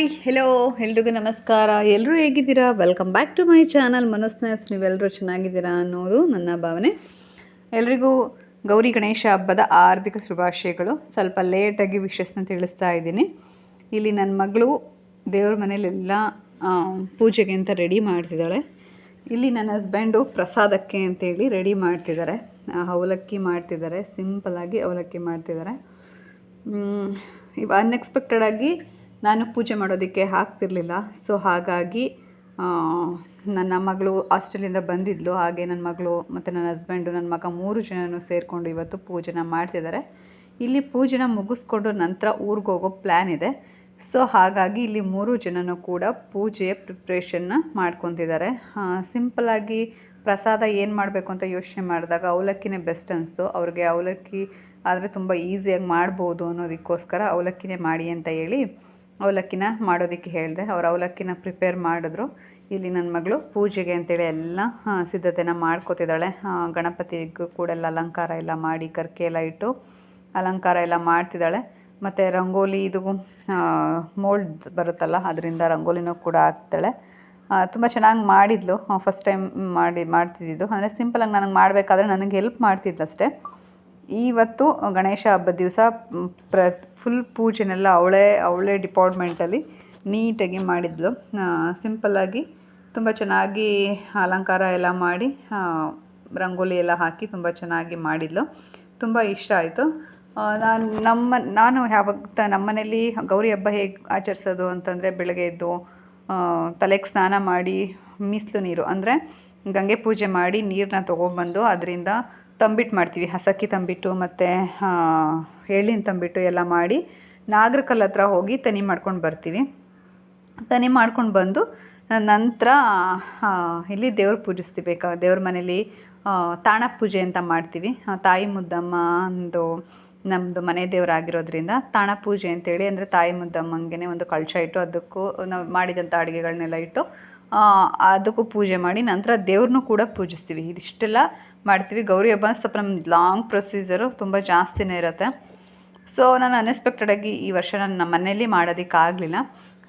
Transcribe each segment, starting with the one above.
Hi hello ಎಲ್ರಿಗೂ ನಮಸ್ಕಾರ. ಎಲ್ಲರೂ ಹೇಗಿದ್ದೀರಾ? Welcome back to my channel ಮನಸ್ನೆಸ್ ನೀವೆಲ್ಲರೂ ಚೆನ್ನಾಗಿದ್ದೀರಾ ಅನ್ನೋದು ನನ್ನ ಭಾವನೆ. ಎಲ್ರಿಗೂ ಗೌರಿ ಗಣೇಶ ಹಬ್ಬದ ಆರ್ಥಿಕ ಶುಭಾಶಯಗಳು. ಸ್ವಲ್ಪ ಲೇಟಾಗಿ ವಿಶಸ್ನ ತಿಳಿಸ್ತಾ ಇದ್ದೀನಿ. ಇಲ್ಲಿ ನನ್ನ ಮಗಳು ದೇವ್ರ ಮನೇಲೆಲ್ಲ ಪೂಜೆಗೆ ಅಂತ ರೆಡಿ ಮಾಡ್ತಿದ್ದಾಳೆ. ಇಲ್ಲಿ ನನ್ನ ಹಸ್ಬೆಂಡು ಪ್ರಸಾದಕ್ಕೆ ಅಂತೇಳಿ ರೆಡಿ ಮಾಡ್ತಿದ್ದಾರೆ. ಅವಲಕ್ಕಿ ಮಾಡ್ತಿದ್ದಾರೆ. ಸಿಂಪಲಾಗಿ ಅವಲಕ್ಕಿ ಮಾಡ್ತಿದ್ದಾರೆ. ಅನ್ಎಕ್ಸ್ಪೆಕ್ಟೆಡಾಗಿ ನಾನು ಪೂಜೆ ಮಾಡೋದಕ್ಕೆ ಆಗ್ತಿರ್ಲಿಲ್ಲ. ಸೊ ಹಾಗಾಗಿ ನನ್ನ ಮಗಳು ಹಾಸ್ಟೆಲಿಂದ ಬಂದಿದ್ಲು. ಹಾಗೆ ನನ್ನ ಮಗಳು ಮತ್ತು ನನ್ನ ಹಸ್ಬೆಂಡು ನನ್ನ ಮಗ ಮೂರು ಜನನು ಸೇರಿಕೊಂಡು ಇವತ್ತು ಪೂಜೆನ ಮಾಡ್ತಿದ್ದಾರೆ. ಇಲ್ಲಿ ಪೂಜೆನ ಮುಗಿಸ್ಕೊಂಡು ನಂತರ ಊರಿಗೆ ಹೋಗೋ ಪ್ಲ್ಯಾನ್ ಇದೆ. ಸೊ ಹಾಗಾಗಿ ಇಲ್ಲಿ ಮೂರು ಜನನೂ ಕೂಡ ಪೂಜೆಯ ಪ್ರಿಪ್ರೇಷನ್ನ ಮಾಡ್ಕೊತಿದ್ದಾರೆ. ಸಿಂಪಲಾಗಿ ಪ್ರಸಾದ ಏನು ಮಾಡಬೇಕು ಅಂತ ಯೋಚನೆ ಮಾಡಿದಾಗ ಅವಲಕ್ಕಿನೇ ಬೆಸ್ಟ್ ಅನಿಸ್ತು. ಅವ್ರಿಗೆ ಅವಲಕ್ಕಿ ಆದರೆ ತುಂಬ ಈಸಿಯಾಗಿ ಮಾಡ್ಬೋದು ಅನ್ನೋದಕ್ಕೋಸ್ಕರ ಅವಲಕ್ಕಿನೇ ಮಾಡಿ ಅಂತ ಹೇಳಿ ಅವಲಕ್ಕಿನ ಮಾಡೋದಕ್ಕೆ ಹೇಳಿದೆ. ಅವ್ರು ಅವಲಕ್ಕಿನ ಪ್ರಿಪೇರ್ ಮಾಡಿದ್ರು. ಇಲ್ಲಿ ನನ್ನ ಮಗಳು ಪೂಜೆಗೆ ಅಂತೇಳಿ ಎಲ್ಲ ಸಿದ್ಧತೆನ ಮಾಡ್ಕೋತಿದ್ದಾಳೆ. ಗಣಪತಿಗೂ ಕೂಡ ಎಲ್ಲ ಅಲಂಕಾರ ಎಲ್ಲ ಮಾಡಿ, ಕರ್ಕೆ ಎಲ್ಲ ಇಟ್ಟು ಅಲಂಕಾರ ಎಲ್ಲ ಮಾಡ್ತಿದ್ದಾಳೆ. ಮತ್ತು ರಂಗೋಲಿ ಇದು ಮೋಲ್ಡ್ ಬರುತ್ತಲ್ಲ, ಅದರಿಂದ ರಂಗೋಲಿನೂ ಕೂಡ ಹಾಕ್ತಾಳೆ. ತುಂಬ ಚೆನ್ನಾಗಿ ಮಾಡಿದ್ಲು. ಫಸ್ಟ್ ಟೈಮ್ ಮಾಡಿ, ಮಾಡ್ತಿದ್ದಿದ್ದು. ಅಂದರೆ ಸಿಂಪಲಾಗಿ ನನಗೆ ಮಾಡಬೇಕಾದ್ರೆ ನನಗೆ ಹೆಲ್ಪ್ ಮಾಡ್ತಿದ್ಲು ಅಷ್ಟೇ. ಇವತ್ತು ಗಣೇಶ ಹಬ್ಬದ ದಿವಸ ಪ್ರ ಫುಲ್ ಪೂಜೆನೆಲ್ಲ ಅವಳೇ ಅವಳೇ ಡಿಪಾರ್ಟ್ಮೆಂಟಲ್ಲಿ ನೀಟಾಗಿ ಮಾಡಿದ್ಲು. ಸಿಂಪಲ್ಲಾಗಿ ತುಂಬ ಚೆನ್ನಾಗಿ ಅಲಂಕಾರ ಎಲ್ಲ ಮಾಡಿ ರಂಗೋಲಿ ಎಲ್ಲ ಹಾಕಿ ತುಂಬ ಚೆನ್ನಾಗಿ ಮಾಡಿದ್ಲು. ತುಂಬ ಇಷ್ಟ ಆಯಿತು. ನಾನು ನಮ್ಮ, ನಾನು ಯಾವಾಗ ನಮ್ಮನೇಲಿ ಗೌರಿ ಹಬ್ಬ ಹೇಗೆ ಆಚರಿಸೋದು ಅಂತಂದರೆ ಬೆಳಗ್ಗೆ ಎದ್ದು ತಲೆಗೆ ಸ್ನಾನ ಮಾಡಿ ಮೀಸಲು ನೀರು ಅಂದರೆ ಗಂಗೆ ಪೂಜೆ ಮಾಡಿ ನೀರನ್ನ ತೊಗೊಂಬಂದು ಅದರಿಂದ ತಂಬಿಟ್ಟು ಮಾಡ್ತೀವಿ. ಹಸಕ್ಕಿ ತಂಬಿಟ್ಟು ಮತ್ತು ಎಳ್ಳಿನ ತಂಬಿಟ್ಟು ಎಲ್ಲ ಮಾಡಿ ನಾಗರಕಲ್ ಹತ್ರ ಹೋಗಿ ತನಿ ಮಾಡ್ಕೊಂಡು ಬರ್ತೀವಿ. ತನಿ ಮಾಡ್ಕೊಂಡು ಬಂದು ನಂತರ ಇಲ್ಲಿ ದೇವ್ರ ಪೂಜಿಸ್ತೀವಿ. ದೇವ್ರ ಮನೇಲಿ ತಾಣ ಪೂಜೆ ಅಂತ ಮಾಡ್ತೀವಿ. ತಾಯಿ ಮುದ್ದಮ್ಮ ಒಂದು ನಮ್ಮದು ಮನೆ ದೇವರಾಗಿರೋದ್ರಿಂದ ತಾಣ ಪೂಜೆ ಅಂತೇಳಿ, ಅಂದರೆ ತಾಯಿ ಮುದ್ದಮ್ಮಂಗೆ ಒಂದು ಕಳಶ ಇಟ್ಟು ಅದಕ್ಕೂ ನಾವು ಮಾಡಿದಂಥ ಅಡುಗೆಗಳನ್ನೆಲ್ಲ ಇಟ್ಟು ಅದಕ್ಕೂ ಪೂಜೆ ಮಾಡಿ ನಂತರ ದೇವ್ರನ್ನೂ ಕೂಡ ಪೂಜಿಸ್ತೀವಿ. ಇದಿಷ್ಟೆಲ್ಲ ಮಾಡ್ತೀವಿ. ಗೌರಿ ಹಬ್ಬ ಸ್ವಲ್ಪ ನಮ್ಮ ಲಾಂಗ್ ಪ್ರೊಸೀಜರು ತುಂಬ ಜಾಸ್ತಿನೇ ಇರುತ್ತೆ. ಸೊ ನಾನು ಅನ್ಎಕ್ಸ್ಪೆಕ್ಟೆಡಾಗಿ ಈ ವರ್ಷ ನಾನು ನಮ್ಮ ಮನೇಲಿ ಮಾಡೋದಕ್ಕಾಗಲಿಲ್ಲ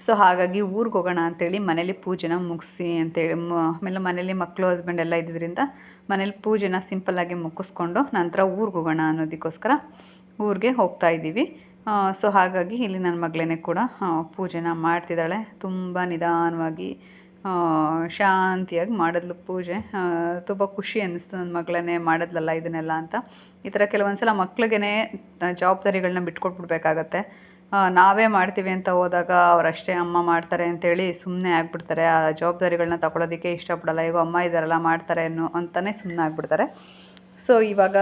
ಸೊ ಹಾಗಾಗಿ ಊರಿಗೆ ಹೋಗೋಣ ಅಂತೇಳಿ ಮನೇಲಿ ಪೂಜೆನ ಮುಗಿಸಿ ಅಂತೇಳಿ ಆಮೇಲೆ ಮನೇಲಿ ಮಕ್ಕಳು ಹಸ್ಬೆಂಡ್ ಎಲ್ಲ ಇದ್ದಿದ್ದರಿಂದ ಮನೇಲಿ ಪೂಜೆನ ಸಿಂಪಲ್ಲಾಗಿ ಮುಗಿಸ್ಕೊಂಡು ನಂತರ ಊರಿಗೆ ಹೋಗೋಣ ಅನ್ನೋದಕ್ಕೋಸ್ಕರ ಊರಿಗೆ ಹೋಗ್ತಾ ಇದ್ದೀವಿ. ಸೊ ಹಾಗಾಗಿ ಇಲ್ಲಿ ನನ್ನ ಮಗಳೇ ಕೂಡ ಪೂಜೆನ ಮಾಡ್ತಿದ್ದಾಳೆ. ತುಂಬ ನಿಧಾನವಾಗಿ ಶಾಂತಿಯಾಗಿ ಮಾಡಿದ್ಲು ಪೂಜೆ. ತುಂಬ ಖುಷಿ ಅನ್ನಿಸ್ತು ನನ್ನ ಮಗಳನ್ನೇ ಮಾಡಿದ್ಲಲ್ಲ ಇದನ್ನೆಲ್ಲ ಅಂತ. ಈ ಥರ ಕೆಲವೊಂದು ಸಲ ಮಕ್ಳಿಗೇ ಜವಾಬ್ದಾರಿಗಳನ್ನ ಬಿಟ್ಕೊಟ್ಬಿಡ್ಬೇಕಾಗತ್ತೆ. ನಾವೇ ಮಾಡ್ತೀವಿ ಅಂತ ಹೋದಾಗ ಅವರಷ್ಟೇ ಅಮ್ಮ ಮಾಡ್ತಾರೆ ಅಂತೇಳಿ ಸುಮ್ಮನೆ ಆಗಿಬಿಡ್ತಾರೆ. ಆ ಜವಾಬ್ದಾರಿಗಳನ್ನ ತಗೊಳ್ಳೋದಕ್ಕೆ ಇಷ್ಟಪಡಲ್ಲ. ಈಗ ಅಮ್ಮ ಇದ್ದಾರಲ್ಲ ಮಾಡ್ತಾರೆ ಅನ್ನೋ ಅಂತಲೇ ಸುಮ್ಮನೆ ಆಗ್ಬಿಡ್ತಾರೆ. ಸೊ, ಇವಾಗ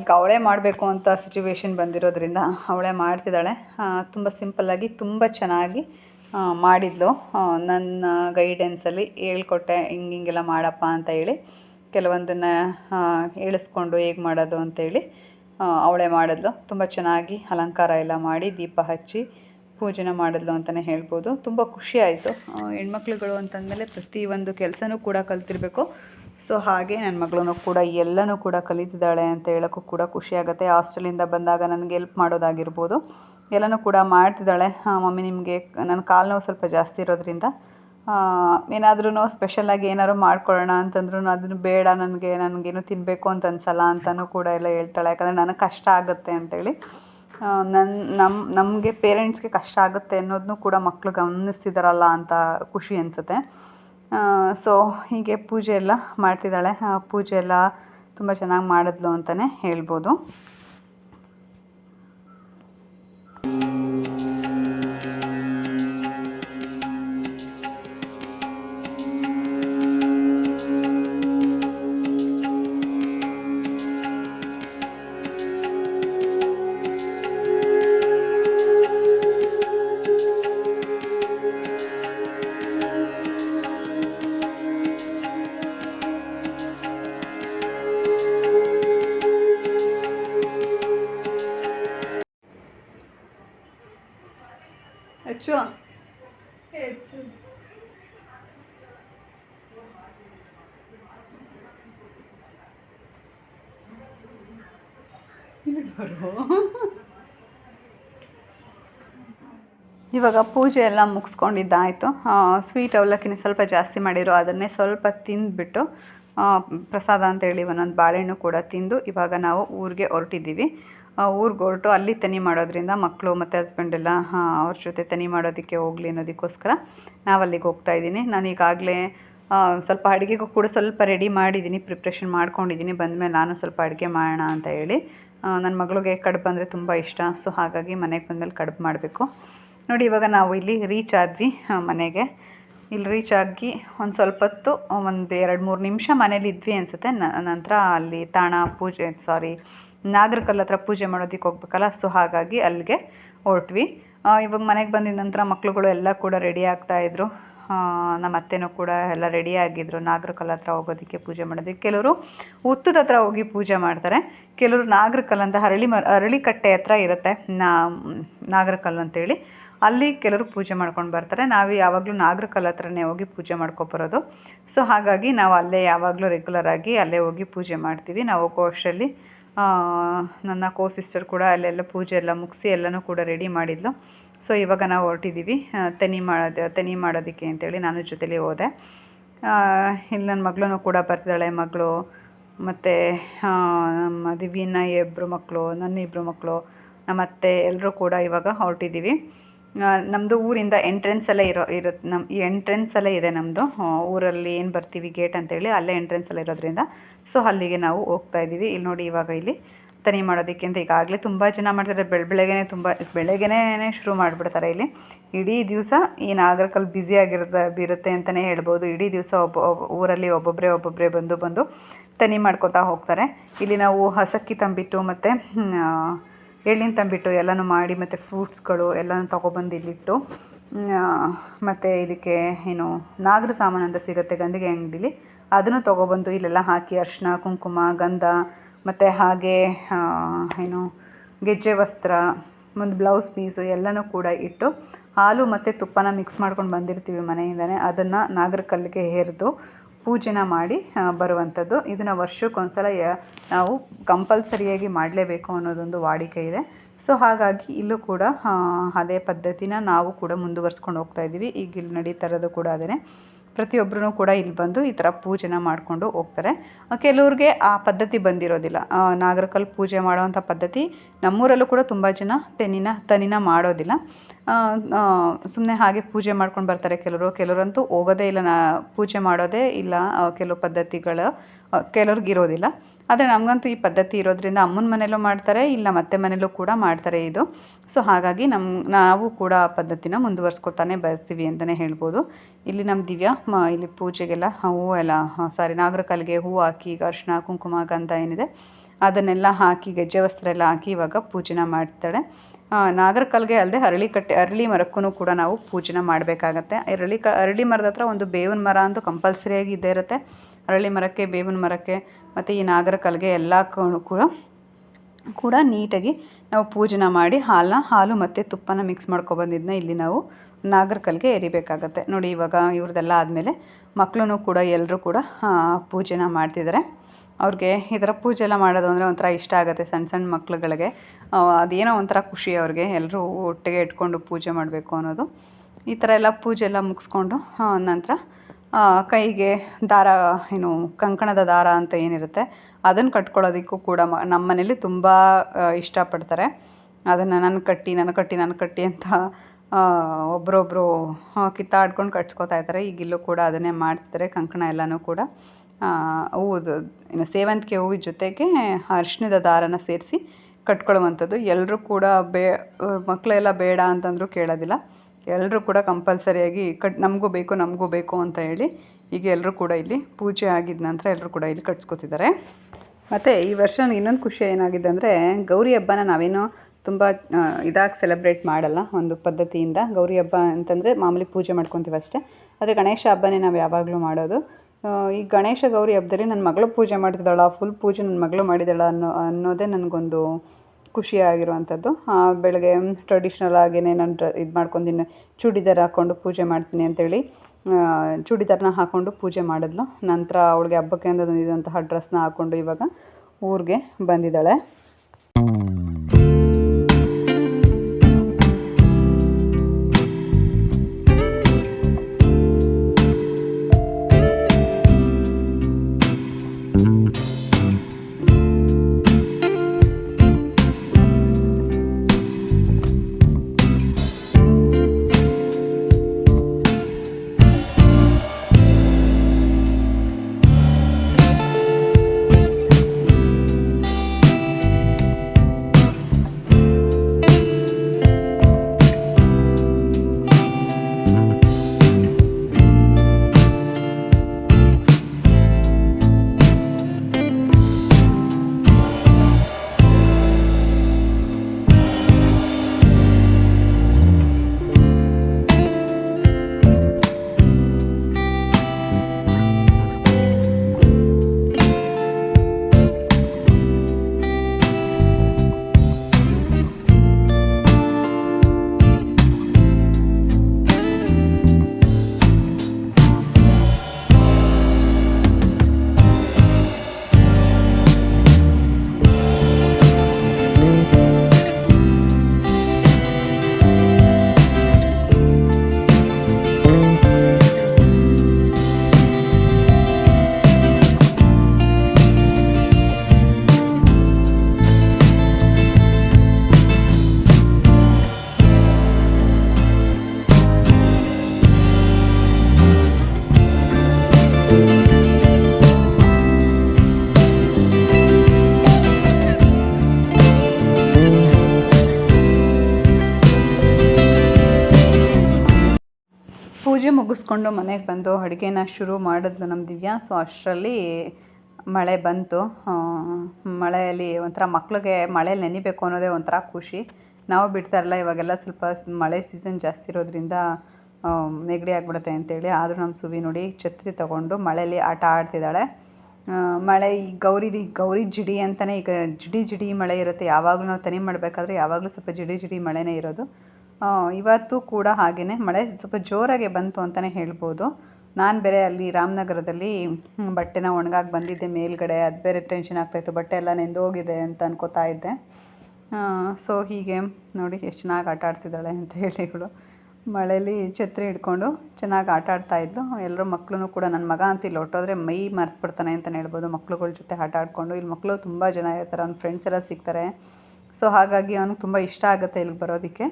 ಈಗ ಅವಳೇ ಮಾಡಬೇಕು ಅಂತ ಸಿಚುವೇಶನ್ ಬಂದಿರೋದ್ರಿಂದ ಅವಳೇ ಮಾಡ್ತಿದ್ದಾಳೆ. ತುಂಬ ಸಿಂಪಲ್ಲಾಗಿ ತುಂಬ ಚೆನ್ನಾಗಿ ಮಾಡಿದ್ಲು. ನನ್ನ ಗೈಡೆನ್ಸಲ್ಲಿ ಹೇಳ್ಕೊಟ್ಟೆ, ಹಿಂಗೆ ಮಾಡಪ್ಪ ಅಂತ ಹೇಳಿ. ಕೆಲವೊಂದನ್ನು ಹೇಳಿಸ್ಕೊಂಡು ಹೇಗೆ ಮಾಡೋದು ಅಂತೇಳಿ ಅವಳೆ ಮಾಡಿದ್ಲು. ತುಂಬ ಚೆನ್ನಾಗಿ ಅಲಂಕಾರ ಎಲ್ಲ ಮಾಡಿ, ದೀಪ ಹಚ್ಚಿ ಪೂಜೆನ ಮಾಡಿದ್ಲು ಅಂತಲೇ ಹೇಳ್ಬೋದು. ತುಂಬ ಖುಷಿ ಆಯಿತು. ಹೆಣ್ಮಕ್ಳುಗಳು ಅಂತಂದಮೇಲೆ ಪ್ರತಿಯೊಂದು ಕೆಲಸನೂ ಕೂಡ ಕಲ್ತಿರಬೇಕು. ಸೊ, ಹಾಗೆ ನನ್ನ ಮಗಳೂ ಕೂಡ, ಎಲ್ಲನೂ ಕೂಡ ಕಲಿತಿದ್ದಾಳೆ ಅಂತ ಹೇಳೋಕ್ಕೂ ಕೂಡ ಖುಷಿ ಆಗುತ್ತೆ. ಹಾಸ್ಟೆಲಿಂದ ಬಂದಾಗ ನನಗೆ ಹೆಲ್ಪ್ ಮಾಡೋದಾಗಿರ್ಬೋದು. ಎಲ್ಲನೂ ಕೂಡ ಮಾಡ್ತಿದ್ದಾಳೆ. ಮಮ್ಮಿ ನಿಮಗೆ ನನ್ನ ಕಾಲು ನೋವು ಸ್ವಲ್ಪ ಜಾಸ್ತಿ ಇರೋದ್ರಿಂದ. ಏನಾದ್ರೂ ಸ್ಪೆಷಲಾಗಿ ಏನಾದ್ರು ಮಾಡ್ಕೊಳ್ಳೋಣ ಅಂತಂದ್ರೂ ಅದನ್ನು ಬೇಡ, ನನಗೆ, ನನಗೇನು ತಿನ್ನಬೇಕು ಅಂತ ಅನ್ಸಲ್ಲ ಅಂತಲೂ ಕೂಡ ಎಲ್ಲ ಹೇಳ್ತಾಳೆ. ಯಾಕಂದರೆ ನನಗೆ ಕಷ್ಟ ಆಗುತ್ತೆ ಅಂತೇಳಿ ನನ್ನ ನಮ್ಮ ನಮಗೆ ಪೇರೆಂಟ್ಸ್ಗೆ ಕಷ್ಟ ಆಗುತ್ತೆ ಅನ್ನೋದನ್ನು ಕೂಡ ಮಕ್ಕಳು ಗಮನಿಸ್ತಿದ್ದಾರಲ್ಲ ಅಂತ ಖುಷಿ ಅನಿಸುತ್ತೆ. ಸೊ ಹೀಗೆ ಪೂಜೆ ಎಲ್ಲ ಮಾಡ್ತಿದ್ದಾಳೆ. ಪೂಜೆ ಎಲ್ಲ ತುಂಬ ಚೆನ್ನಾಗಿ ಮಾಡಿದ್ಲು ಅಂತಲೇ ಹೇಳ್ಬೋದು. ಇವಾಗ ಪೂಜೆ ಎಲ್ಲ ಮುಗಿಸ್ಕೊಂಡಿದ್ದಾಯಿತು. ಸ್ವೀಟ್ ಅವಲಕ್ಕಿನ ಸ್ವಲ್ಪ ಜಾಸ್ತಿ ಮಾಡಿರೋ, ಅದನ್ನೇ ಸ್ವಲ್ಪ ತಿಂದುಬಿಟ್ಟು ಪ್ರಸಾದ ಅಂತೇಳಿ ಒಂದೊಂದು ಬಾಳೆಹಣ್ಣು ಕೂಡ ತಿಂದು ಇವಾಗ ನಾವು ಊರಿಗೆ ಹೊರಟಿದ್ದೀವಿ. ಊರಿಗೆ ಹೊರಟು ಅಲ್ಲಿ ತನಿ ಮಾಡೋದ್ರಿಂದ ಮಕ್ಕಳು ಮತ್ತು ಹಸ್ಬೆಂಡ್ ಎಲ್ಲ ಅವ್ರ ಜೊತೆ ತನಿ ಮಾಡೋದಕ್ಕೆ ಹೋಗಲಿ ಅನ್ನೋದಕ್ಕೋಸ್ಕರ ನಾವು ಅಲ್ಲಿಗೆ ಹೋಗ್ತಾ ಇದ್ದೀನಿ. ನಾನು ಈಗಾಗಲೇ ಸ್ವಲ್ಪ ಅಡುಗೆಗೂ ಕೂಡ ಸ್ವಲ್ಪ ರೆಡಿ ಮಾಡಿದ್ದೀನಿ ಪ್ರಿಪ್ರೇಷನ್ ಮಾಡ್ಕೊಂಡಿದ್ದೀನಿ. ಬಂದಮೇಲೆ ನಾನು ಸ್ವಲ್ಪ ಅಡುಗೆ ಮಾಡೋಣ ಅಂತ ಹೇಳಿ. ನನ್ನ ಮಗಳಿಗೆ ಕಡುಬು ಅಂದರೆ ತುಂಬ ಇಷ್ಟ. ಸೊ ಹಾಗಾಗಿ ಮನೆಗೆ ಬಂದಮೇಲೆ ಕಡುಬು ಮಾಡಬೇಕು. ನೋಡಿ, ಇವಾಗ ನಾವು ಇಲ್ಲಿ ರೀಚ್ ಆದ್ವಿ ಮನೆಗೆ. ಇಲ್ಲಿ ರೀಚ್ ಆಗಿ ಒಂದು ಸ್ವಲ್ಪ ಹೊತ್ತು ಒಂದು ಎರಡು ಮೂರು ನಿಮಿಷ ಮನೇಲಿ ಇದ್ವಿ ಅನಿಸುತ್ತೆ. ನಂತರ ಅಲ್ಲಿ ತಾಣ ಪೂಜೆ ಸಾರಿ ನಾಗರಕಲ್ ಹತ್ರ ಪೂಜೆ ಮಾಡೋದಕ್ಕೆ ಹೋಗ್ಬೇಕಲ್ಲ. ಸೊ ಹಾಗಾಗಿ ಅಲ್ಲಿಗೆ ಹೊರಟ್ವಿ. ಇವಾಗ ಮನೆಗೆ ಬಂದಿದ ನಂತರ ಮಕ್ಕಳುಗಳು ಎಲ್ಲ ಕೂಡ ರೆಡಿ ಆಗ್ತಾಯಿದ್ರು ನಮ್ಮ ಅತ್ತೆನೂ ಕೂಡ ಎಲ್ಲ ರೆಡಿ ಆಗಿದ್ದರು ನಾಗರಕಲ್ ಹತ್ರ ಹೋಗೋದಕ್ಕೆ ಪೂಜೆ ಮಾಡೋದಕ್ಕೆ ಕೆಲವರು ಹುತ್ತದ ಹತ್ರ ಹೋಗಿ ಪೂಜೆ ಮಾಡ್ತಾರೆ. ಕೆಲವರು ನಾಗರಕಲ್ ಅಂತ ಹರಳಿ ಮರ ಅರಳಿಕಟ್ಟೆ ಹತ್ರ ಇರುತ್ತೆ. ನಾ ನಾಗರಕಲ್ ಅಂತೇಳಿ. ಅಲ್ಲಿ ಕೆಲವರು ಪೂಜೆ ಮಾಡ್ಕೊಂಡು ಬರ್ತಾರೆ. ನಾವು ಯಾವಾಗಲೂ ನಾಗರಕಲ್ ಹತ್ರನೇ ಹೋಗಿ ಪೂಜೆ ಮಾಡ್ಕೊಬರೋದು ಸೊ ಹಾಗಾಗಿ ನಾವು ಅಲ್ಲೇ ಯಾವಾಗಲೂ ರೆಗ್ಯುಲರ್ ಆಗಿ ಅಲ್ಲೇ ಹೋಗಿ ಪೂಜೆ ಮಾಡ್ತೀವಿ. ನಾವು ಹೋಗೋ ವರ್ಷದಲ್ಲಿ ನನ್ನ ಕೋ ಸಿಸ್ಟರ್ ಕೂಡ ಅಲ್ಲೆಲ್ಲ ಪೂಜೆ ಎಲ್ಲ ಮುಗಿಸಿ ಎಲ್ಲನೂ ಕೂಡ ರೆಡಿ ಮಾಡಿದ್ಲು. ಸೊ ಇವಾಗ ನಾವು ಹೊರಟಿದ್ದೀವಿ. ತನಿ ಮಾಡೋದು, ತನಿ ಮಾಡೋದಕ್ಕೆ ಅಂತೇಳಿ ನಾನು ಜೊತೆಲಿ ಹೋದೆ. ಇಲ್ಲಿ ನನ್ನ ಮಗಳೂ ಕೂಡ ಬರ್ತಿದ್ದಾಳೆ, ಮಗಳು. ಮತ್ತು ನಮ್ಮ ದಿವ್ಯನ ಇಬ್ಬರು ಮಕ್ಕಳು ನನ್ನ ಇಬ್ಬರು ಮಕ್ಕಳು ನಮ್ಮ ಅತ್ತೆ ಎಲ್ಲರೂ ಕೂಡ ಇವಾಗ ಹೊರಟಿದ್ದೀವಿ. ನಮ್ಮದು ಊರಿಂದ ಎಂಟ್ರೆನ್ಸಲ್ಲೇ ಇರೋ ಇರುತ್ತೆ ನಮ್ಮ ಈ ಎಂಟ್ರೆನ್ಸಲ್ಲೇ ಇದೆ ನಮ್ಮದು ಊರಲ್ಲಿ ಏನು ಬರ್ತೀವಿ ಗೇಟ್ ಅಂತೇಳಿ ಅಲ್ಲೇ ಎಂಟ್ರೆನ್ಸಲ್ಲೇ ಇರೋದ್ರಿಂದ. ಸೊ ಅಲ್ಲಿಗೆ ನಾವು ಹೋಗ್ತಾ ಇದ್ದೀವಿ. ಇಲ್ಲಿ ನೋಡಿ ಇವಾಗ ಇಲ್ಲಿ. ತನಿ ಮಾಡೋದಕ್ಕೆ ಅಂತ ಈಗಾಗಲೇ ತುಂಬ ಜನ ಮಾಡ್ತಾರೆ. ಬೆಳ, ಬೆಳಗ್ಗೆನೇ ತುಂಬ ಬೆಳಗ್ಗೆನೇ ಶುರು ಮಾಡಿಬಿಡ್ತಾರೆ ಇಲ್ಲಿ. ಇಡೀ ದಿವಸ ಈ ನಾಗರಕಲ್ ಬ್ಯುಸಿ ಆಗಿರುತ್ತೆ ಇರುತ್ತೆ ಅಂತಲೇ ಹೇಳ್ಬೋದು. ಇಡೀ ದಿವಸ ಒಬ್ಬ ಊರಲ್ಲಿ ಒಬ್ಬೊಬ್ಬರೇ ಒಬ್ಬೊಬ್ಬರೇ ಬಂದು ಬಂದು ತನಿ ಮಾಡ್ಕೊತಾ ಹೋಗ್ತಾರೆ. ಇಲ್ಲಿ ನಾವು ಹಸಕ್ಕಿ ತಂಬಿಟ್ಟು ಮತ್ತು ಎಳ್ಳಿನ ತಂಬಿಟ್ಟು ಎಲ್ಲನೂ ಮಾಡಿ ಮತ್ತು ಫ್ರೂಟ್ಸ್ಗಳು ಎಲ್ಲನೂ ತೊಗೊಬಂದು ಇಲ್ಲಿಟ್ಟು ಮತ್ತು ಇದಕ್ಕೆ ಏನು ನಾಗರ ಸಾಮಾನು ಅಂತ ಸಿಗುತ್ತೆ ಗಂಧಿಗೆ ಅಂಗಡಿಲಿ. ಅದನ್ನು ತೊಗೊಬಂದು ಇಲ್ಲೆಲ್ಲ ಹಾಕಿ ಅರಿಶಿನ ಕುಂಕುಮ, ಗಂಧ ಮತ್ತು ಹಾಗೆ ಏನು, ಗೆಜ್ಜೆ ವಸ್ತ್ರ ಒಂದು ಬ್ಲೌಸ್ ಪೀಸು ಎಲ್ಲನೂ ಕೂಡ ಇಟ್ಟು ಹಾಲು ಮತ್ತು ತುಪ್ಪನ ಮಿಕ್ಸ್ ಮಾಡ್ಕೊಂಡು ಬಂದಿರ್ತೀವಿ ಮನೆಯಿಂದನೇ. ಅದನ್ನು ನಾಗರಕಲ್ಲಿಗೆ ಹೇರಿದು ಪೂಜೆನ ಮಾಡಿ ಬರುವಂಥದ್ದು ಇದನ್ನು ವರ್ಷಕ್ಕೊಂದ್ಸಲ, ಯ, ನಾವು ಕಂಪಲ್ಸರಿಯಾಗಿ ಮಾಡಲೇಬೇಕು ಅನ್ನೋದೊಂದು ವಾಡಿಕೆ ಇದೆ. ಸೊ, ಹಾಗಾಗಿ ಇಲ್ಲೂ ಕೂಡ ಅದೇ ಪದ್ಧತಿನ ನಾವು ಕೂಡ ಮುಂದುವರ್ಸ್ಕೊಂಡು ಹೋಗ್ತಾ ಇದ್ದೀವಿ ಈಗ ಇಲ್ಲಿ ನಡೀತಾ ಇರೋದು ಕೂಡ ಅದೇ ಪ್ರತಿಯೊಬ್ಬರೂ ಕೂಡ ಇಲ್ಲಿ ಬಂದು ಈ ಥರ ಪೂಜೆನ ಮಾಡಿಕೊಂಡು ಹೋಗ್ತಾರೆ. ಕೆಲವ್ರಿಗೆ ಆ ಪದ್ಧತಿ ಬಂದಿರೋದಿಲ್ಲ. ನಾಗರಕಲ್ಲಿ ನಾಗರಕಲ್ ಪೂಜೆ ಮಾಡೋವಂಥ ಪದ್ಧತಿ ನಮ್ಮೂರಲ್ಲೂ ಕೂಡ ತುಂಬ ಜನ ತೆನಿನ, ತನಿನ ಮಾಡೋದಿಲ್ಲ. ಸುಮ್ಮನೆ ಹಾಗೆ ಪೂಜೆ ಮಾಡ್ಕೊಂಡು ಬರ್ತಾರೆ ಕೆಲವರು. ಕೆಲವರಂತೂ ಹೋಗೋದೇ ಇಲ್ಲ ನಾ, ಪೂಜೆ ಮಾಡೋದೇ ಇಲ್ಲ ಕೆಲವು ಪದ್ಧತಿಗಳು ಕೆಲವ್ರಿಗೆ ಇರೋದಿಲ್ಲ. ಆದರೆ ನಮಗಂತೂ ಈ ಪದ್ಧತಿ ಇರೋದ್ರಿಂದ ಅಮ್ಮನ ಮನೇಲೂ ಮಾಡ್ತಾರೆ, ಇಲ್ಲ ಮತ್ತೆ ಮನೇಲೂ ಕೂಡ ಮಾಡ್ತಾರೆ ಇದು. ಸೊ ಹಾಗಾಗಿ ನಮ್ಮ ನಾವು ಕೂಡ ಆ ಪದ್ಧತಿನ ಮುಂದುವರ್ಸ್ಕೊತಾನೆ ಬರ್ತೀವಿ ಅಂತಲೇ ಹೇಳ್ಬೋದು. ಇಲ್ಲಿ ನಮ್ಮ ದಿವ್ಯಾ, ಮ, ಇಲ್ಲಿ ಪೂಜೆಗೆಲ್ಲ ಹೂವು ಎಲ್ಲ ಸಾರಿ ನಾಗರಕಲ್ಲಿಗೆ ಹೂವು ಹಾಕಿ ಈಗ ಅರಿಶಿನ ಕುಂಕುಮ, ಗಂಧ ಏನಿದೆ, ಅದನ್ನೆಲ್ಲ ಹಾಕಿ, ಗೆಜ್ಜೆ ವಸ್ತ್ರ ಎಲ್ಲ ಹಾಕಿ ಇವಾಗ ಪೂಜೆನ ಮಾಡ್ತಾಳೆ. ನಾಗರಕಲ್ಗೆ ಅಲ್ಲದೆ ಅರಳಿ ಕಟ್ಟೆ, ಅರಳಿ ಮರಕ್ಕೂ ಕೂಡ ನಾವು ಪೂಜೆನ ಮಾಡಬೇಕಾಗತ್ತೆ. ಅರಳಿ ಕ, ಅರಳಿ ಮರದ ಹತ್ರ ಒಂದು ಬೇವಿನ ಮರ ಅಂತೂ ಕಂಪಲ್ಸರಿಯಾಗಿ ಇದ್ದೇ ಇರುತ್ತೆ. ಅರಳಿ ಮರಕ್ಕೆ, ಬೇವಿನ ಮರಕ್ಕೆ ಮತ್ತು ಈ ನಾಗರಕಲ್ಗೆ ಎಲ್ಲ ಕೂಡ ಕೂಡ ನೀಟಾಗಿ ನಾವು ಪೂಜನ ಮಾಡಿ ಹಾಲನ್ನ, ಹಾಲು ಮತ್ತು ತುಪ್ಪನ ಮಿಕ್ಸ್ ಮಾಡ್ಕೊಬಂದಿದ್ದನ್ನ ಇಲ್ಲಿ ನಾವು ನಾಗರಕಲ್ಗೆ ಎರಿಬೇಕಾಗತ್ತೆ. ನೋಡಿ ಇವಾಗ ಇವ್ರದ್ದೆಲ್ಲ ಆದಮೇಲೆ ಮಕ್ಕಳು ಕೂಡ ಎಲ್ಲರೂ ಕೂಡ ಪೂಜೆನ ಮಾಡ್ತಿದ್ದಾರೆ ಅವ್ರಿಗೆ ಈ ಥರ ಪೂಜೆ ಎಲ್ಲ ಮಾಡೋದು ಅಂದರೆ ಒಂಥರ ಇಷ್ಟ ಆಗುತ್ತೆ ಸಣ್ಣ ಸಣ್ಣ ಮಕ್ಳುಗಳಿಗೆ. ಅದೇನೋ ಒಂಥರ ಖುಷಿ ಅವ್ರಿಗೆ ಎಲ್ಲರೂ ಒಟ್ಟಿಗೆ ಇಟ್ಕೊಂಡು ಪೂಜೆ ಮಾಡಬೇಕು ಅನ್ನೋದು. ಈ ಥರ ಎಲ್ಲ ಪೂಜೆ ಎಲ್ಲ ಮುಗಿಸ್ಕೊಂಡು ನಂತರ ಕೈಗೆ ದಾರ ಏನು ಕಂಕಣದ ದಾರ ಅಂತ ಏನಿರುತ್ತೆ ಅದನ್ನು ಕಟ್ಕೊಳ್ಳೋದಕ್ಕೂ ಕೂಡ ಮ ನಮ್ಮ ಮನೇಲಿ ತುಂಬ ಇಷ್ಟಪಡ್ತಾರೆ. ಅದನ್ನು ನಾನು ಕಟ್ಟಿ ನಾನು ಕಟ್ಟಿ ನಾನು ಕಟ್ಟಿ ಅಂತ ಆ, ಒಬ್ರೊಬ್ರು ಕಿತ್ತಾಡ್ಕೊಂಡು ಕಟ್ಸ್ಕೊತಾ ಇರ್ತಾರೆ ಈಗಿಲ್ಲೂ ಕೂಡ ಅದನ್ನೇ ಮಾಡ್ತಿದ್ದಾರೆ ಕಂಕಣ ಎಲ್ಲನೂ ಕೂಡ. ಹೂವುದು ಏನು ಸೇವಂತಿಗೆ ಹೂವಿನ ಜೊತೆಗೆ ಅರಿಶಿಣದ ದಾರನ ಸೇರಿಸಿ ಕಟ್ಕೊಳ್ಳುವಂಥದ್ದು. ಎಲ್ಲರೂ ಕೂಡ ಬೇ ಮಕ್ಕಳೆಲ್ಲ ಬೇಡ ಅಂತಂದರೂ ಕೇಳೋದಿಲ್ಲ. ಎಲ್ಲರೂ ಕೂಡ ಕಂಪಲ್ಸರಿಯಾಗಿ ಕಟ್ ನಮಗೂ ಬೇಕು ನಮಗೂ ಬೇಕು ಅಂತ ಹೇಳಿ ಈಗ ಎಲ್ಲರೂ ಕೂಡ ಇಲ್ಲಿ ಪೂಜೆ ಆಗಿದ ನಂತರ ಎಲ್ಲರೂ ಕೂಡ ಇಲ್ಲಿ ಕಟ್ಸ್ಕೊತಿದ್ದಾರೆ. ಮತ್ತು ಈ ವರ್ಷ ಇನ್ನೊಂದು ಖುಷಿ ಏನಾಗಿದೆ ಅಂದರೆ ಗೌರಿ ಹಬ್ಬನ ನಾವೇನೋ ತುಂಬ ಇದಾಗಿ ಸೆಲೆಬ್ರೇಟ್ ಮಾಡಲ್ಲ ಒಂದು ಪದ್ಧತಿಯಿಂದ. ಗೌರಿ ಹಬ್ಬ ಅಂತಂದರೆ ಮಾಮೂಲಿ ಪೂಜೆ ಮಾಡ್ಕೊತೀವಿ ಅಷ್ಟೇ. ಆದರೆ ಗಣೇಶ ಹಬ್ಬನೇ ನಾವು ಯಾವಾಗಲೂ ಮಾಡೋದು. ಈ ಗಣೇಶ ಗೌರಿ ಹಬ್ಬದಲ್ಲಿ ನನ್ನ ಮಗಳು ಪೂಜೆ ಮಾಡ್ತಿದ್ದಾಳ ಫುಲ್ ಪೂಜೆ ನನ್ನ ಮಗಳು ಮಾಡಿದ್ದಾಳ ಅನ್ನೋ, ಅನ್ನೋದೇ ನನಗೊಂದು ಖುಷಿಯಾಗಿರುವಂಥದ್ದು. ಬೆಳಗ್ಗೆ ಟ್ರೆಡಿಷ್ನಲ್ ಆಗಿಯೇ ನಾನು ಡ್ರ, ಇದು ಮಾಡ್ಕೊಂಡಿನಿ ಚೂಡಿದಾರ್ ಹಾಕ್ಕೊಂಡು ಪೂಜೆ ಮಾಡ್ತೀನಿ ಅಂತೇಳಿ ಚೂಡಿದಾರನ್ನ ಚೂಡಿದಾರನ ಹಾಕ್ಕೊಂಡು ಪೂಜೆ ಮಾಡಿದ್ಲು. ನಂತರ ಅವಳಿಗೆ ಹಬ್ಬಕ್ಕೆ ಅಂತ ತಂದಿದ್ದಂತಹ ಡ್ರೆಸ್ನ ಹಾಕ್ಕೊಂಡು ಇವಾಗ ಊರಿಗೆ ಬಂದಿದ್ದಾಳೆ. ಮುಗಿಸ್ಕೊಂಡು ಮನೆಗೆ ಬಂದು ಅಡುಗೆನ ಶುರು ಮಾಡಿದ್ಲು ನಮ್ಮ ದಿವ್ಯಾ. ಸೊ ಅಷ್ಟರಲ್ಲಿ ಮಳೆ ಬಂತು. ಮಳೆಯಲ್ಲಿ ಒಂಥರ ಮಕ್ಳಿಗೆ ಮಳೆಯಲ್ಲಿ ನೆನಿಬೇಕು ಅನ್ನೋದೇ ಒಂಥರ ಖುಷಿ. ನಾವು ಬಿಡ್ತಾರಲ್ಲ ಇವಾಗೆಲ್ಲ ಸ್ವಲ್ಪ ಮಳೆ ಸೀಸನ್ ಜಾಸ್ತಿ ಇರೋದ್ರಿಂದ ನೆಗಡಿ ಆಗ್ಬಿಡುತ್ತೆ ಅಂತೇಳಿ ಆದರೂ ನಮ್ಮ ಸುವಿ ನೋಡಿ ಛತ್ರಿ ತಗೊಂಡು ಮಳೆಯಲ್ಲಿ ಆಟ ಆಡ್ತಿದ್ದಾಳೆ. ಮಳೆ ಈ ಗೌರಿ ಗೌರಿ ಜಿಡಿ ಅಂತಲೇ ಈಗ ಜಿಡಿ ಜಿಡಿ ಮಳೆ ಇರುತ್ತೆ. ಯಾವಾಗಲೂ ನಾವು ತನಿ ಮಾಡಬೇಕಾದ್ರೆ ಯಾವಾಗಲೂ ಸ್ವಲ್ಪ ಜಿಡಿ ಜಿಡಿ ಮಳೆನೇ ಇರೋದು. ಇವತ್ತು ಕೂಡ ಹಾಗೆಯೇ ಮಳೆ ಸ್ವಲ್ಪ ಜೋರಾಗೆ ಬಂತು ಅಂತಲೇ ಹೇಳ್ಬೋದು. ನಾನು ಬೇರೆ ಅಲ್ಲಿ ರಾಮನಗರದಲ್ಲಿ ಬಟ್ಟೆನ ಒಣಗಾಗಿ ಬಂದಿದ್ದೆ ಮೇಲ್ಗಡೆ. ಅದು ಬೇರೆ ಟೆನ್ಷನ್ ಆಗ್ತಾಯಿತ್ತು ಬಟ್ಟೆ ಎಲ್ಲ ನೆಂದೋಗಿದೆ ಅಂತ ಅನ್ಕೋತಾ ಇದ್ದೆ. ಸೊ ಹೀಗೆ ನೋಡಿ ಎಷ್ಟು ಚೆನ್ನಾಗಿ ಆಟ ಆಡ್ತಿದ್ದಾಳೆ ಅಂತ ಹೇಳಿ ಇವಳು. ಮಳೇಲಿ ಛತ್ರಿ ಹಿಡ್ಕೊಂಡು ಚೆನ್ನಾಗಿ ಆಟ ಆಡ್ತಾ ಇದ್ಲು. ಎಲ್ಲರೂ ಮಕ್ಕಳು ಕೂಡ ನನ್ನ ಮಗ ಅಂತ ಇಲ್ಲಿ ಹೊಟ್ಟೋದ್ರೆ ಮೈ ಮರ್ತು ಬಿಡ್ತಾನೆ ಅಂತಲೇ ಹೇಳ್ಬೋದು. ಮಕ್ಳುಗಳ ಜೊತೆ ಆಟ ಆಡಿಕೊಂಡು. ಇಲ್ಲಿ ಮಕ್ಕಳು ತುಂಬ ಜನ ಇರ್ತಾರೆ. ಅವ್ನ ಫ್ರೆಂಡ್ಸ್ ಎಲ್ಲ ಸಿಗ್ತಾರೆ. ಸೊ ಹಾಗಾಗಿ ಅವ್ನಿಗೆ ತುಂಬ ಇಷ್ಟ ಆಗುತ್ತೆ ಇಲ್ಲಿಗೆ ಬರೋದಕ್ಕೆ.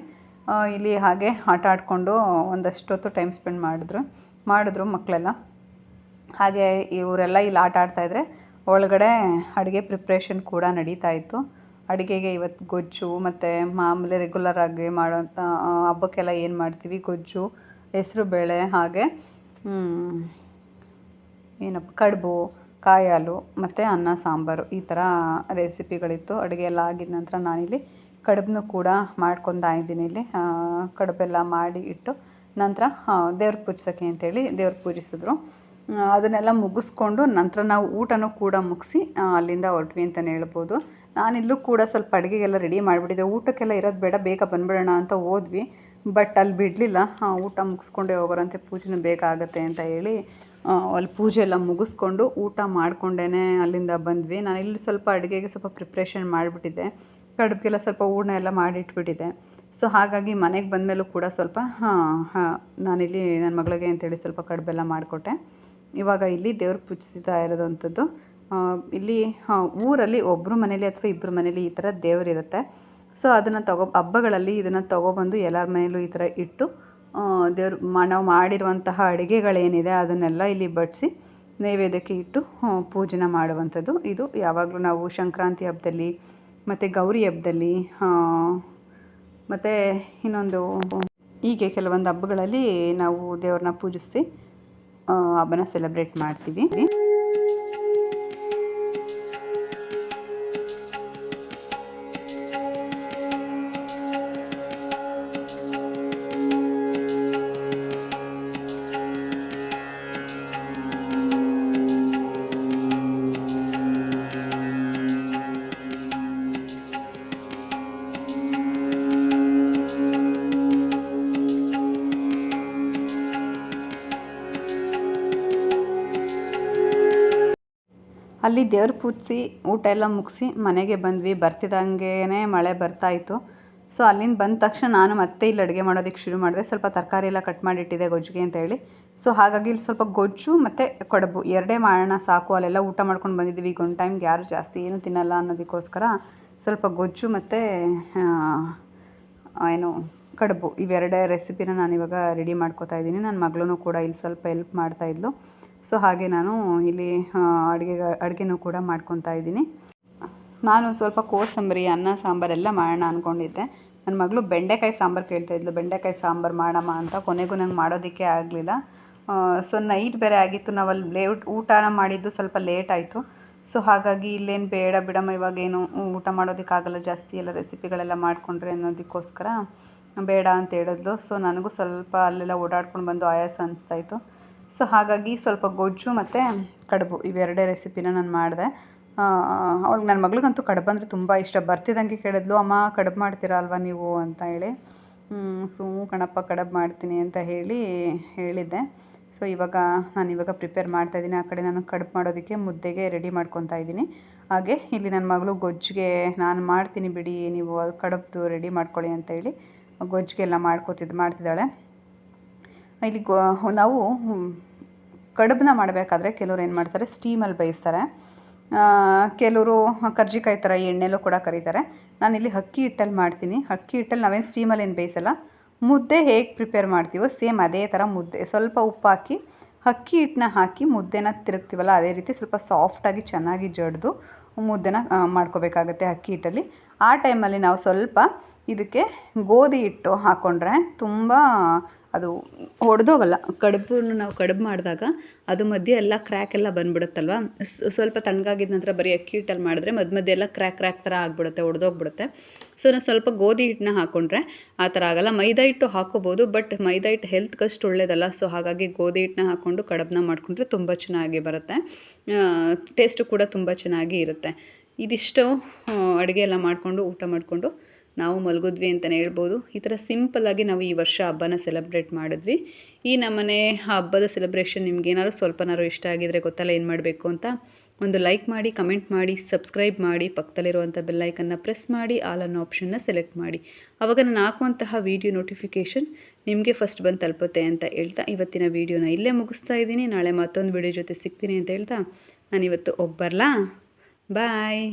ಇಲ್ಲಿ ಹಾಗೆ ಆಟ ಆಡಿಕೊಂಡು ಒಂದಷ್ಟೊತ್ತು ಟೈಮ್ ಸ್ಪೆಂಡ್ ಮಾಡಿದ್ರು. ಮಾಡಿದ್ರು ಮಕ್ಕಳೆಲ್ಲ. ಹಾಗೆ ಇವರೆಲ್ಲ ಇಲ್ಲಿ ಆಟ ಆಡ್ತಾಯಿದ್ರೆ ಒಳಗಡೆ ಅಡುಗೆ ಪ್ರಿಪ್ರೇಷನ್ ಕೂಡ ನಡೀತಾ ಇತ್ತು. ಅಡುಗೆಗೆ ಇವತ್ತು ಗೊಜ್ಜು ಮತ್ತು ಮಾಮೂಲಿ ರೆಗ್ಯುಲರ್ ಆಗಿ ಮಾಡೋಂಥ ಹಬ್ಬಕ್ಕೆಲ್ಲ ಏನು ಮಾಡ್ತೀವಿ? ಗೊಜ್ಜು, ಹೆಸರು ಬೇಳೆ ಹಾಗೆ ಏನಪ್ಪ? ಕಡುಬು, ಕಾಯಿ ಹಾಲು ಮತ್ತು ಅನ್ನ, ಸಾಂಬಾರು ಈ ಥರ ರೆಸಿಪಿಗಳಿತ್ತು ಅಡುಗೆ ಎಲ್ಲ ಆಗಿದ ನಂತರ ನಾನಿಲ್ಲಿ ಕಡುಬನ್ನು ಕೂಡ ಮಾಡ್ಕೊತಾ ಇದ್ದೀನಿ ಇಲ್ಲಿ. ಕಡುಬೆಲ್ಲ ಮಾಡಿ ಇಟ್ಟು ನಂತರ ದೇವ್ರ ಪೂಜಿಸೋಕ್ಕೆ ಅಂತೇಳಿ ದೇವ್ರ ಪೂಜಿಸಿದ್ರು. ಅದನ್ನೆಲ್ಲ ಮುಗಿಸ್ಕೊಂಡು ನಂತರ ನಾವು ಊಟನೂ ಕೂಡ ಮುಗಿಸಿ ಅಲ್ಲಿಂದ ಹೊರಟ್ವಿ ಅಂತಲೇ ಹೇಳ್ಬೋದು. ನಾನಿಲ್ಲೂ ಕೂಡ ಸ್ವಲ್ಪ ಅಡುಗೆಗೆಲ್ಲ ರೆಡಿ ಮಾಡಿಬಿಟ್ಟಿದ್ದೆ. ಊಟಕ್ಕೆಲ್ಲ ಇರೋದು ಬೇಡ, ಬೇಗ ಬಂದ್ಬಿಡೋಣ ಅಂತ ಹೋದ್ವಿ. ಬಟ್ ಅಲ್ಲಿ ಬಿಡಲಿಲ್ಲ. ಊಟ ಮುಗಿಸ್ಕೊಂಡೇ ಹೋಗೋರಂತೆ, ಪೂಜೆನೂ ಬೇಗ ಆಗುತ್ತೆ ಅಂತ ಹೇಳಿ ಅಲ್ಲಿ ಪೂಜೆ ಎಲ್ಲ ಮುಗಿಸ್ಕೊಂಡು ಊಟ ಮಾಡಿಕೊಂಡೇ ಅಲ್ಲಿಂದ ಬಂದ್ವಿ. ನಾನು ಇಲ್ಲಿ ಸ್ವಲ್ಪ ಅಡುಗೆಗೆ ಸ್ವಲ್ಪ ಪ್ರಿಪ್ರೇಷನ್ ಮಾಡಿಬಿಟ್ಟಿದ್ದೆ. ಕಡುಬಿಗೆಲ್ಲ ಸ್ವಲ್ಪ ಹೂರ್ಣ ಎಲ್ಲ ಮಾಡಿಟ್ಬಿಟ್ಟಿದ್ದೆ. ಸೊ ಹಾಗಾಗಿ ಮನೆಗೆ ಬಂದಮೇಲೂ ಕೂಡ ಸ್ವಲ್ಪ, ಹಾಂ ಹಾಂ, ನಾನಿಲ್ಲಿ ನನ್ನ ಮಗಳಿಗೆ ಅಂತೇಳಿ ಸ್ವಲ್ಪ ಕಡುಬೆಲ್ಲ ಮಾಡಿಕೊಟ್ಟೆ. ಇವಾಗ ಇಲ್ಲಿ ದೇವ್ರ ಪೂಜಿಸ್ತಾ ಇರೋದಂಥದ್ದು. ಇಲ್ಲಿ ಊರಲ್ಲಿ ಒಬ್ಬರು ಮನೇಲಿ ಅಥವಾ ಇಬ್ಬರು ಮನೇಲಿ ಈ ಥರ ದೇವರಿರುತ್ತೆ ಸೊ ಅದನ್ನು ತಗೋ, ಹಬ್ಬಗಳಲ್ಲಿ ಇದನ್ನು ತೊಗೊಬಂದು ಎಲ್ಲರ ಮನೇಲೂ ಈ ಥರ ಇಟ್ಟು ದೇವ್ರು ನಾವು ಮಾಡಿರುವಂತಹ ಅಡುಗೆಗಳೇನಿದೆ ಅದನ್ನೆಲ್ಲ ಇಲ್ಲಿ ಬಡಿಸಿ ನೈವೇದ್ಯಕ್ಕೆ ಇಟ್ಟು ಪೂಜೆನ ಮಾಡುವಂಥದ್ದು. ಇದು ಯಾವಾಗಲೂ ನಾವು ಸಂಕ್ರಾಂತಿ ಹಬ್ಬದಲ್ಲಿ ಮತ್ತು ಗೌರಿ ಹಬ್ಬದಲ್ಲಿ ಮತ್ತು ಇನ್ನೊಂದು ಹೀಗೆ ಕೆಲವೊಂದು ಹಬ್ಬಗಳಲ್ಲಿ ನಾವು ದೇವ್ರನ್ನ ಪೂಜಿಸಿ ಹಬ್ಬನ ಸೆಲೆಬ್ರೇಟ್ ಮಾಡ್ತೀವಿ. ಅಲ್ಲಿ ದೇವ್ರ ಪೂಜಿಸಿ ಊಟ ಎಲ್ಲ ಮುಗಿಸಿ ಮನೆಗೆ ಬಂದ್ವಿ. ಬರ್ತಿದ್ದಂಗೆ ಮಳೆ ಬರ್ತಾಯಿತ್ತು ಸೊ ಅಲ್ಲಿಂದ ಬಂದ ತಕ್ಷಣ ನಾನು ಮತ್ತೆ ಇಲ್ಲಿ ಅಡುಗೆ ಮಾಡೋದಕ್ಕೆ ಶುರು ಮಾಡಿದೆ. ಸ್ವಲ್ಪ ತರಕಾರಿ ಎಲ್ಲ ಕಟ್ ಮಾಡಿಟ್ಟಿದೆ ಗೊಜ್ಜಿಗೆ ಅಂತ ಹೇಳಿ. ಸೊ ಹಾಗಾಗಿ ಇಲ್ಲಿ ಸ್ವಲ್ಪ ಗೊಜ್ಜು ಮತ್ತು ಕಡುಬು. ಎರಡೇ ಮಾಡೋಣ ಸಾಕು. ಅಲ್ಲೆಲ್ಲ ಊಟ ಮಾಡ್ಕೊಂಡು ಬಂದಿದ್ವಿ ಈಗ ಒಂದು ಟೈಮ್ಗೆ ಯಾರು ಜಾಸ್ತಿ ಏನು ತಿನ್ನಲ್ಲ ಅನ್ನೋದಕ್ಕೋಸ್ಕರ ಸ್ವಲ್ಪ ಗೊಜ್ಜು ಮತ್ತು ಏನು ಕಡುಬು. ಇವೆರಡೇ ರೆಸಿಪಿನ ನಾನು ಇವಾಗ ರೆಡಿ ಮಾಡ್ಕೋತಾ ಇದ್ದೀನಿ. ನನ್ನ ಮಗಳೂ ಕೂಡ ಇಲ್ಲಿ ಸ್ವಲ್ಪ ಹೆಲ್ಪ್ ಮಾಡ್ತಾ ಇದ್ಲು. ಸೊ ಹಾಗೆ ನಾನು ಇಲ್ಲಿ ಅಡುಗೆ ಅಡುಗೆನೂ ಕೂಡ ಮಾಡ್ಕೊತಾ ಇದ್ದೀನಿ. ನಾನು ಸ್ವಲ್ಪ ಕೋಸಂಬರಿ, ಅನ್ನ ಸಾಂಬಾರೆಲ್ಲ ಮಾಡೋಣ ಅಂದ್ಕೊಂಡಿದ್ದೆ ನನ್ನ ಮಗಳು ಬೆಂಡೆಕಾಯಿ ಸಾಂಬಾರು ಕೇಳ್ತಾ ಇದ್ಲು. ಬೆಂಡೆಕಾಯಿ ಸಾಂಬಾರು ಮಾಡಮ್ಮ ಅಂತ. ಕೊನೆಗೂ ನಂಗೆ ಮಾಡೋದಕ್ಕೆ ಆಗಲಿಲ್ಲ. ಸೊ ನೈಟ್ ಬೇರೆ ಆಗಿತ್ತು. ನಾವು ಅಲ್ಲಿ ಲೇಟ್ ಊಟನ ಮಾಡಿದ್ದು ಸ್ವಲ್ಪ ಲೇಟ್ ಆಯಿತು. ಸೊ ಹಾಗಾಗಿ ಇಲ್ಲೇನು ಬೇಡ ಬಿಡಮ್ಮ. ಇವಾಗೇನು ಊಟ ಮಾಡೋದಕ್ಕಾಗಲ್ಲ ಜಾಸ್ತಿ ಎಲ್ಲ ರೆಸಿಪಿಗಳೆಲ್ಲ ಮಾಡಿಕೊಂಡ್ರೆ ಅನ್ನೋದಕ್ಕೋಸ್ಕರ ಬೇಡ ಅಂತ ಹೇಳಿದ್ಲು. ಸೊ ನನಗೂ ಸ್ವಲ್ಪ ಅಲ್ಲೆಲ್ಲ ಓಡಾಡ್ಕೊಂಡು ಬಂದು ಆಯಾಸ ಅನಿಸ್ತಾಯಿತ್ತು ಸೊ ಹಾಗಾಗಿ ಸ್ವಲ್ಪ ಗೊಜ್ಜು ಮತ್ತು ಕಡುಬು ಇವೆರಡೇ ರೆಸಿಪಿನ ನಾನು ಮಾಡಿದೆ. ಅವಳಿಗೆ ನನ್ನ ಮಗಳಿಗಂತೂ ಕಡುಬು ಅಂದರೆ ತುಂಬ ಇಷ್ಟ. ಬರ್ತಿದ್ದಂಗೆ ಕೇಳಿದ್ಲು, ಅಮ್ಮ, ಕಡುಬು ಮಾಡ್ತೀರಾ ಅಲ್ವಾ ನೀವು? ಅಂತ ಹೇಳಿ. ಸೊ ಕಣಪ್ಪ, ಕಡುಬು ಮಾಡ್ತೀನಿ ಅಂತ ಹೇಳಿ ಹೇಳಿದ್ದೆ. ಸೊ ಇವಾಗ ನಾನು ಇವಾಗ ಪ್ರಿಪೇರ್ ಮಾಡ್ತಾಯಿದ್ದೀನಿ ಆ ಕಡೆ ನಾನು ಕಡುಬು ಮಾಡೋದಕ್ಕೆ ಮುದ್ದೆಗೆ ರೆಡಿ ಮಾಡ್ಕೊತಾ ಇದ್ದೀನಿ. ಹಾಗೆ ಇಲ್ಲಿ ನನ್ನ ಮಗಳು ಗೊಜ್ಜಿಗೆ, ನಾನು ಮಾಡ್ತೀನಿ ಬಿಡಿ, ನೀವು ಕಡುಬು ರೆಡಿ ಮಾಡ್ಕೊಳ್ಳಿ ಅಂತ ಹೇಳಿ ಗೊಜ್ಜಿಗೆಲ್ಲ ಮಾಡ್ಕೋತಿದ್ದು ಮಾಡ್ತಿದ್ದಾಳೆ. ಇಲ್ಲಿ ನಾವು ಕಡುಬನ್ನ ಮಾಡಬೇಕಾದ್ರೆ ಕೆಲವ್ರು ಏನು ಮಾಡ್ತಾರೆ ಸ್ಟೀಮಲ್ಲಿ ಬೇಯಿಸ್ತಾರೆ. ಕೆಲವರು ಕರ್ಜಿಕಾಯಿ ಥರ ಎಣ್ಣೆಲೂ ಕೂಡ ಕರೀತಾರೆ. ನಾನಿಲ್ಲಿ ಅಕ್ಕಿ ಹಿಟ್ಟಲ್ಲಿ ಮಾಡ್ತೀನಿ. ಅಕ್ಕಿ ಹಿಟ್ಟಲ್ಲಿ ನಾವೇನು ಸ್ಟೀಮಲ್ಲಿ ಏನು ಬೇಯಿಸಲ್ಲ. ಮುದ್ದೆ ಹೇಗೆ ಪ್ರಿಪೇರ್ ಮಾಡ್ತೀವೋ ಸೇಮ್ ಅದೇ ಥರ ಮುದ್ದೆ. ಸ್ವಲ್ಪ ಉಪ್ಪು ಹಾಕಿ ಅಕ್ಕಿ ಹಿಟ್ಟನ್ನ ಹಾಕಿ ಮುದ್ದೆನ ತಿರುಗ್ತೀವಲ್ಲ, ಅದೇ ರೀತಿ ಸ್ವಲ್ಪ ಸಾಫ್ಟಾಗಿ ಚೆನ್ನಾಗಿ ಜಡ್ದು ಮುದ್ದೆನ ಮಾಡ್ಕೋಬೇಕಾಗತ್ತೆ ಅಕ್ಕಿ ಹಿಟ್ಟಲ್ಲಿ. ಆ ಟೈಮಲ್ಲಿ ನಾವು ಸ್ವಲ್ಪ ಇದಕ್ಕೆ ಗೋಧಿ ಹಿಟ್ಟು ಹಾಕ್ಕೊಂಡ್ರೆ ತುಂಬ ಅದು ಒಡೆದೋಗಲ್ಲ ಕಡುಬನ್ನು ನಾವು ಕಡುಬು ಮಾಡಿದಾಗ ಅದು ಮಧ್ಯೆ ಎಲ್ಲ ಕ್ರ್ಯಾಕ್ ಎಲ್ಲ ಬಂದ್ಬಿಡುತ್ತಲ್ವ? ಸ್ವಲ್ಪ ತಣ್ಣಗಾಗಿದ ನಂತರ ಬರೀ ಅಕ್ಕಿ ಹಿಟ್ಟಲ್ಲಿ ಮಾಡಿದ್ರೆ ಮಧ್ಯ ಮಧ್ಯೆ ಎಲ್ಲ ಕ್ರ್ಯಾಕ್ ಕ್ರ್ಯಾಕ್ ಥರ ಆಗಿಬಿಡುತ್ತೆ ಒಡೆದೋಗ್ಬಿಡುತ್ತೆ ಸೊ ನಾವು ಸ್ವಲ್ಪ ಗೋಧಿ ಹಿಟ್ಟನ್ನ ಹಾಕ್ಕೊಂಡ್ರೆ ಆ ಥರ ಆಗಲ್ಲ. ಮೈದಾ ಹಿಟ್ಟು ಹಾಕೋಬೋದು ಬಟ್ ಮೈದಾ ಹಿಟ್ಟು ಹೆಲ್ತ್ಗಷ್ಟು ಒಳ್ಳೇದಲ್ಲ. ಸೊ ಹಾಗಾಗಿ ಗೋಧಿ ಹಿಟ್ಟನ್ನ ಹಾಕ್ಕೊಂಡು ಕಡುಬನ್ನ ಮಾಡಿಕೊಂಡ್ರೆ ತುಂಬ ಚೆನ್ನಾಗಿ ಬರುತ್ತೆ. ಟೇಸ್ಟು ಕೂಡ ತುಂಬ ಚೆನ್ನಾಗಿ ಇರುತ್ತೆ. ಇದಿಷ್ಟು ಅಡುಗೆ ಎಲ್ಲ ಮಾಡಿಕೊಂಡು ಊಟ ಮಾಡಿಕೊಂಡು ನಾವು ಮಲಗಿದ್ವಿ ಅಂತಲೇ ಹೇಳ್ಬೋದು. ಈ ಥರ ಸಿಂಪಲ್ಲಾಗಿ ನಾವು ಈ ವರ್ಷ ಹಬ್ಬನ ಸೆಲೆಬ್ರೇಟ್ ಮಾಡಿದ್ವಿ. ಈ ನಮ್ಮನೆ ಹಬ್ಬದ ಸೆಲೆಬ್ರೇಷನ್ ನಿಮ್ಗೇನಾದ್ರು ಸ್ವಲ್ಪನಾರು ಇಷ್ಟ ಆಗಿದ್ರೆ ಗೊತ್ತಲ್ಲ ಏನು ಮಾಡಬೇಕು ಅಂತ ಒಂದು ಲೈಕ್ ಮಾಡಿ ಕಮೆಂಟ್ ಮಾಡಿ ಸಬ್ಸ್ಕ್ರೈಬ್ ಮಾಡಿ, ಪಕ್ಕದಲ್ಲಿರುವಂಥ ಬೆಲ್ಲೈಕನ್ನ ಪ್ರೆಸ್ ಮಾಡಿ ಆಲ್ ಅನ್ನೋ ಆಪ್ಷನ್ನ ಸೆಲೆಕ್ಟ್ ಮಾಡಿ. ಅವಾಗ ನಾನು ಹಾಕುವಂತಹ ವೀಡಿಯೋ ನೋಟಿಫಿಕೇಷನ್ ನಿಮಗೆ ಫಸ್ಟ್ ಬಂದು ತಲುಪುತ್ತೆ ಅಂತ ಹೇಳ್ತಾ ಇವತ್ತಿನ ವೀಡಿಯೋನ ಇಲ್ಲೇ ಮುಗಿಸ್ತಾ ಇದ್ದೀನಿ. ನಾಳೆ ಮತ್ತೊಂದು ವೀಡಿಯೋ ಜೊತೆ ಸಿಗ್ತೀನಿ ಅಂತ ಹೇಳ್ತಾ ನಾನಿವತ್ತು ಒಬ್ಬರಲ್ಲ ಬಾಯ್